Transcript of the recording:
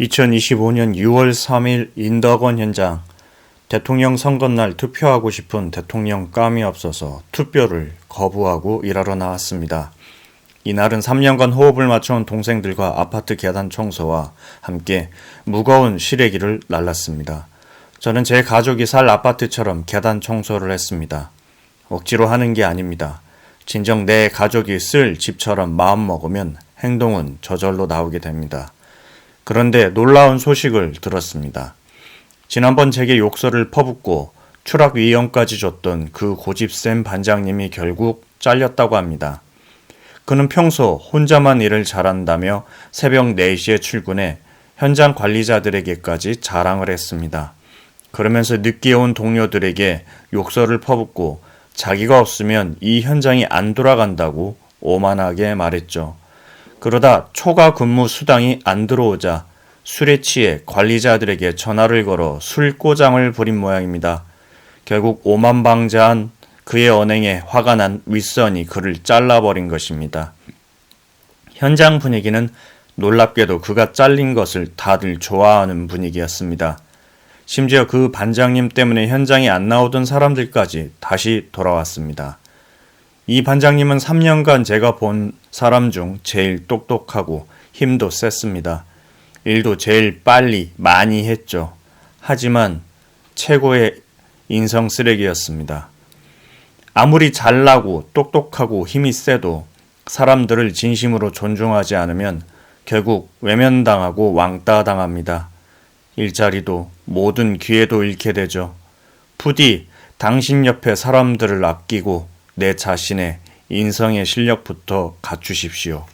2025년 6월 3일 인덕원 현장 대통령 선거날 투표하고 싶은 대통령 감이 없어서 투표를 거부하고 일하러 나왔습니다. 이날은 3년간 호흡을 맞춰온 동생들과 아파트 계단 청소와 함께 무거운 시래기를 날랐습니다. 저는 제 가족이 살 아파트처럼 계단 청소를 했습니다. 억지로 하는 게 아닙니다. 진정 내 가족이 쓸 집처럼 마음먹으면 행동은 저절로 나오게 됩니다. 그런데 놀라운 소식을 들었습니다. 지난번 제게 욕설을 퍼붓고 추락 위험까지 줬던 그 고집센 반장님이 결국 잘렸다고 합니다. 그는 평소 혼자만 일을 잘한다며 새벽 4시에 출근해 현장 관리자들에게까지 자랑을 했습니다. 그러면서 늦게 온 동료들에게 욕설을 퍼붓고 자기가 없으면 이 현장이 안 돌아간다고 오만하게 말했죠. 그러다 초과 근무 수당이 안 들어오자 술에 취해 관리자들에게 전화를 걸어 술꼬장을 부린 모양입니다. 결국 오만방자한 그의 언행에 화가 난 윗선이 그를 잘라버린 것입니다. 현장 분위기는 놀랍게도 그가 잘린 것을 다들 좋아하는 분위기였습니다. 심지어 그 반장님 때문에 현장에 안 나오던 사람들까지 다시 돌아왔습니다. 이 반장님은 3년간 제가 본 사람 중 제일 똑똑하고 힘도 셌습니다. 일도 제일 빨리 많이 했죠. 하지만 최고의 인성 쓰레기였습니다. 아무리 잘나고 똑똑하고 힘이 세도 사람들을 진심으로 존중하지 않으면 결국 외면당하고 왕따 당합니다. 일자리도 모든 기회도 잃게 되죠. 부디 당신 옆에 사람들을 아끼고 내 자신의 인성의 실력부터 갖추십시오.